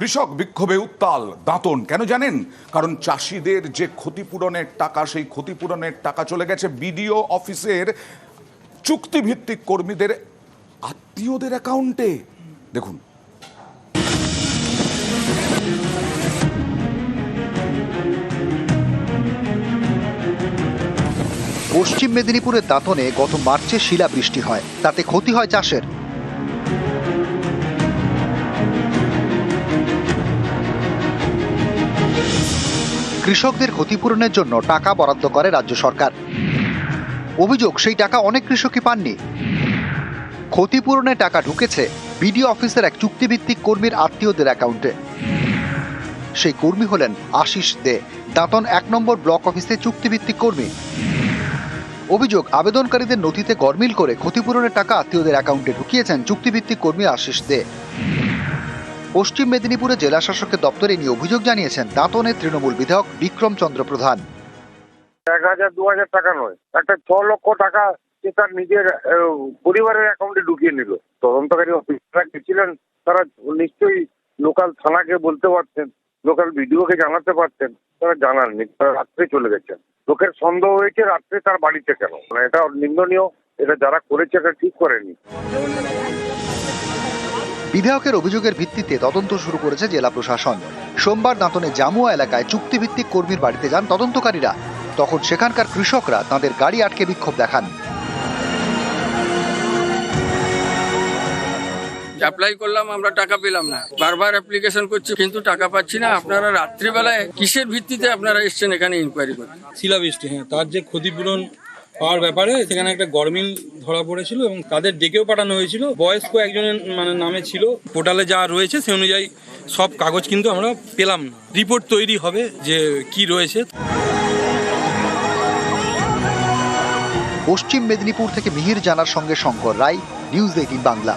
কৃষক বিক্ষোভে উত্তাল, দাঁতন, কেন জানেন? কারণ চাষিদের যে ক্ষতিপূরণের টাকা, সেই ক্ষতিপূরণের টাকা চলে গেছে বিডিও অফিসের চুক্তিভিত্তিক কর্মীদের আত্মীয়দের অ্যাকাউন্টে। দেখুন। পশ্চিম মেদিনীপুরের দাঁতনে গত মার্চে শিলাবৃষ্টি হয়। তাতে ক্ষতি হয় চাষের। কৃষকদের ক্ষতিপূরণের জন্য টাকা বরাদ্দ করে রাজ্য সরকার। অভিযোগ, সেই টাকা অনেক কৃষকই পাননি। ক্ষতিপূরণের টাকা ঢুকেছে বিডিও অফিসের এক চুক্তিভিত্তিক কর্মীর আত্মীয়দের অ্যাকাউন্টে। সেই কর্মী হলেন আশিস দে, দাঁতন এক নম্বর ব্লক অফিসে চুক্তিভিত্তিক কর্মী। অভিযোগ, আবেদনকারীদের নথিতে গরমিল করে ক্ষতিপূরণের টাকা আত্মীয়দের অ্যাকাউন্টে ঢুকিয়েছেন চুক্তিভিত্তিক কর্মী আশিস দে। পশ্চিম মেদিনীপুরে জেলা শাসকের দপ্তরে নিয়ে অভিযোগ জানিয়েছেন দাঁতনের তৃণমূল বিধায়ক বিক্রম চন্দ্র প্রধান। এক হাজার, দু হাজার টাকা নয়। একটা ছ লক্ষ টাকা সে তার নিজের পরিবারের অ্যাকাউন্টে ঢুকিয়ে নিল। তদন্তকারী অফিসাররা গেছিলেন, তারা নিশ্চয়ই লোকাল থানাকে বলতে পারতেন লোকাল বিডিওকে জানাতে পারতেন তারা জানাননি, তারা রাত্রে চলে গেছেন। লোকের সন্দেহ হয়েছে রাত্রে তার বাড়িতে কেন? মানে এটা নিন্দনীয়, এটা যারা করেছে এটা ঠিক করেনি। বিধায়কের অভিযোগের ভিত্তিতে তদন্ত শুরু করেছে জেলা প্রশাসন। সোমবার দাঁতনে জামুয়া এলাকায় চুক্তিভিত্তিক কর্মীর বাড়িতে যান তদন্তকারীরা। তখন সেখানকার কৃষকরা তাদের গাড়ি আটকে বিক্ষোভ দেখান। অ্যাপ্লাই করলাম আমরা টাকা পেলাম না। বারবার অ্যাপ্লিকেশন করছি কিন্তু টাকা পাচ্ছি না। আপনারা রাত্রিবেলায় কিসের ভিত্তিতে আপনারা এসছেন এখানে ইনকোয়ারি করতে? শিলাবৃষ্টি হ্যাঁ তার যে ক্ষতিপূরণ পাওয়ার ব্যাপারে সেখানে একটা গরমিল ধরা পড়েছিল এবং তাদের ডেকেও পাঠানো হয়েছিল। বয়স্ক একজনের মানে নামে ছিল। পোর্টালে যা রয়েছে সে অনুযায়ী সব কাগজ কিন্তু আমরা পেলাম না। রিপোর্ট তৈরি হবে যে কি রয়েছে। পশ্চিম মেদিনীপুর থেকে মিহির জানার সঙ্গে শঙ্কর রায় নিউজ এইটিন বাংলা।